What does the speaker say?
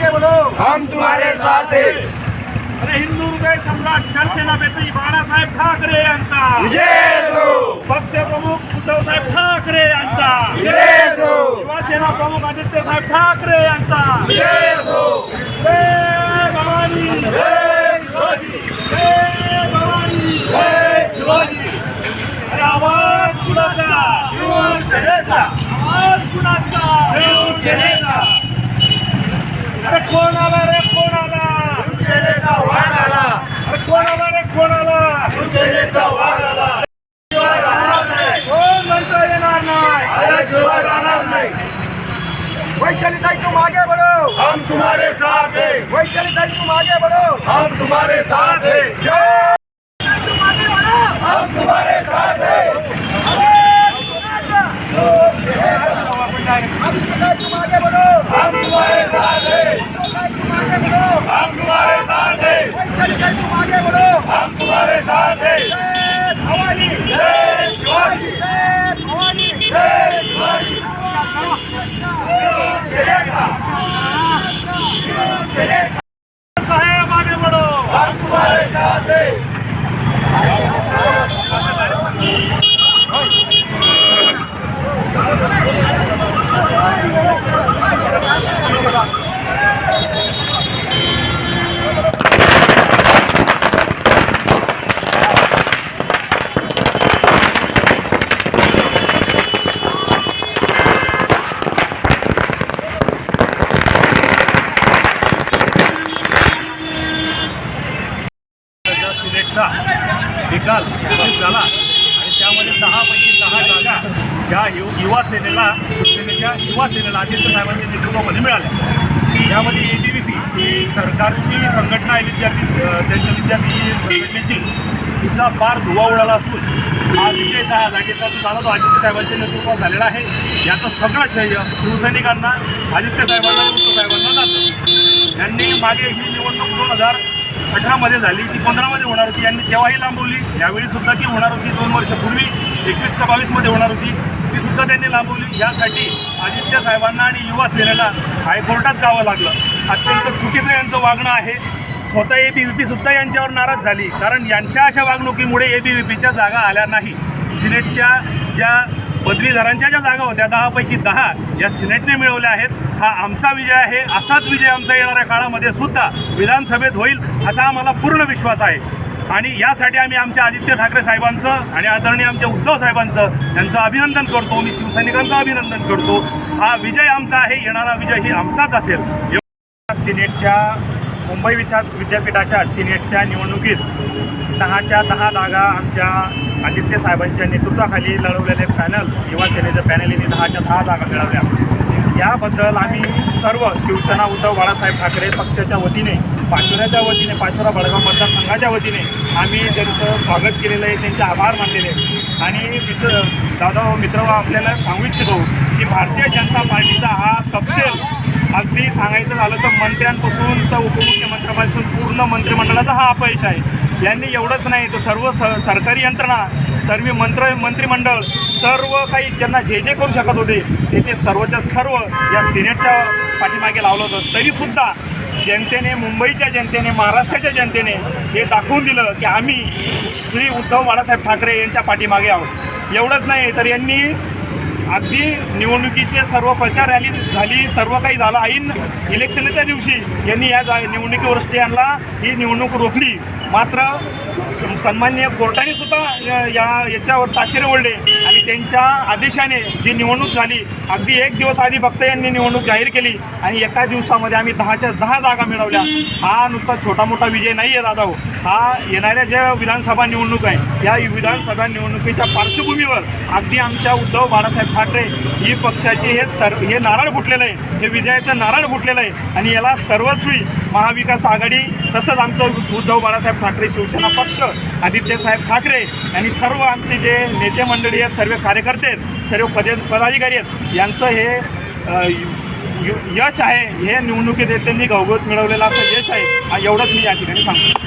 के बोलो। हम तुम्हारे साथ हैं। अरे हिंदू हृदय सम्राट शिवसेनापती बाळासाहेब ठाकरे यांचा। पक्ष प्रमुख उद्धवसाहेब ठाकरे यांचा। शिवसेना प्रमुख आदित्यसाहेब ठाकरे यांचा। भवानी। भवानी। अरे आवाज कुणाचा? आवाज कुणाचा? अरे कोण आला रे कोण आला? शिवसेनेचा वाद आला. अरे कोण आला रे कोण आला? शिवसेनेचा वाद आला. शिवाय राहणार नाही. कोण म्हणता येणार नाही. आल्याशिवाय राहणार नाही. वैशालीताई तुम आगे बढ़ो हम तुम्हारे साथ हैं. वैशालीताई तुम आगे बढ़ो हम तुम्हारे साथ हैं. जय! हम तुम्हारे साथ हैं तुम आगे बढ़ो हम तुम्हारे साथ हैं तुम आगे बढ़ो हम तुम्हारे साथ हैं वैशालीताई तुम आगे बढ़ो हम तुम्हारे साथ हैं। जय शिवाजी जय भवानी जय शिवाजी शिवसेनेचा शिवसेनेचा साहेब आगे बढ़ो हम तुम्हारे साथ हैं त्या निकाल. झाला आणि त्यामध्ये दहापैकी दहा जागा ज्या यु युवा सेनेला शिवसेनेच्या युवा सेनेला आदित्य साहेबांच्या नेतृत्वामध्ये मिळाल्या. त्यामध्ये ए टी व्ही पी ही सरकारची संघटना आहे विद्यार्थी त्यांच्या विद्यार्थी संघटनेची तिचा फार धुवा उडाला असून हा विजय दहा जागेचा जो झाला तो आदित्य साहेबांच्या नेतृत्वात झालेला आहे. याचं सगळं श्रेय शिवसैनिकांना आदित्य साहेबांना साहेबांना जातं. यांनी मागे ही निवडणूक दोन हजार अठरामध्ये झाली ती पंधरामध्ये होणार होती. यांनी तेव्हाही लांबवली. यावेळी सुद्धा ती होणार होती. दोन वर्षापूर्वी एकवीस का बावीसमध्ये होणार होती. ती सुद्धा त्यांनी लांबवली. यासाठी आदित्य साहेबांना आणि युवा सेनेला हायकोर्टात जावं लागलं. अत्यंत चुकीचं यांचं वागणं आहे. स्वतः ए बी व्ही पी सुद्धा यांच्यावर नाराज झाली. कारण यांच्या अशा वागणुकीमुळे ए बी व्ही पीच्या जागा आल्या नाही. सिनेटच्या ज्या पदवीधरांच्या ज्या जागा होत्या दहापैकी दहा या सिनेटने मिळवल्या आहेत. हा आमचा विजय आहे असाच विजय आमचा येणाऱ्या काळामध्ये सुद्धा विधानसभेत होईल असा आम्हाला पूर्ण विश्वास आहे. आणि यासाठी आम्ही आमच्या आदित्य ठाकरे साहेबांचं आणि आदरणीय आमच्या उद्धव साहेबांचं यांचं अभिनंदन करतो. मी शिवसैनिकांचं अभिनंदन करतो. हा विजय आमचा आहे येणारा विजय ही आमचाच असेल. सिनेटच्या मुंबई विद्या विद्यापीठाच्या सिनेटच्या निवडणुकीत दहाच्या दहा जागा आमच्या आदित्य साहेबांच्या नेतृत्वाखाली लढवलेले पॅनल युवा सेनेचं पॅनल यांनी दहाच्या दहा जागा मिळवल्या याबद्दल आम्ही सर्व शिवसेना उद्धव बाळासाहेब ठाकरे पक्षाच्या वतीने पाचोऱ्याच्या वतीने पाचोरा बडगाव मतदारसंघाच्या वतीने आम्ही त्यांचं स्वागत केलेलं आहे त्यांचे आभार मानलेले आणि मित्र दादा हो, मित्र हो, आपल्याला सांगू इच्छितो की भारतीय जनता पार्टीचा हा सबसेल अगदी सांगायचं झालं तर मंत्र्यांपासून तर उपमुख्यमंत्र्यांपासून पूर्ण मंत्रिमंडळाचा हा अपयश आहे. यांनी एवढंच नाही तर सर्व स सरकारी यंत्रणा सर्व मंत्र मंत्रिमंडळ सर्व काही त्यांना जे जे करू शकत होते ते ते सर्वच्या सर्व या सिनेटच्या पाठीमागे लावलं होतं. तरीसुद्धा जनतेने मुंबईच्या जनतेने महाराष्ट्राच्या जनतेने हे दाखवून दिलं की आम्ही श्री उद्धव बाळासाहेब ठाकरे यांच्या पाठीमागे आहोत. एवढंच नाही तर यांनी अगदी निवडणुकीचे सर्व प्रचार रॅली झाली सर्व काही झालं. ऐन इलेक्शनच्या दिवशी यांनी या जा निवडणुकीवर स्टे आणला. ही निवडणूक रोखली. मात्र सन्माननीय कोर्टाने सुद्धा या- या याच्यावर ताशेरे ओढले. आणि त्यांच्या आदेशाने जी निवडणूक झाली अगदी एक दिवस आधी भक्त यांनी निवडणूक जाहीर केली आणि एका दिवसामध्ये आम्ही दहाच्या दहा जागा मिळवल्या. हा नुसता छोटा मोठा विजय नाही आहे दादा हो. हा येणाऱ्या ज्या विधानसभा निवडणूक आहे या विधानसभा निवडणुकीच्या पार्श्वभूमीवर अगदी आमच्या उद्धव बाळासाहेब ठाकरे ही पक्षाचे हे सर हे नारळ फुटलेलं आहे. हे विजयाचं नारळ फुटलेलं आहे. आणि याला सर्वस्वी महाविकास आघाडी तसंच आमचं उद्धव बाळासाहेब ठाकरे शिवसेना पक्ष आदित्यसाहेब ठाकरे आणि सर्व आमचे जे नेते मंडळी आहेत सर्व कार्यकर्ते आहेत सर्व पद पदाधिकारी आहेत यांचं हे यश आहे हे निवडणुकीत त्यांनी घवघत मिळवलेलं असं यश आहे हा एवढंच मी या ठिकाणी सांगतो.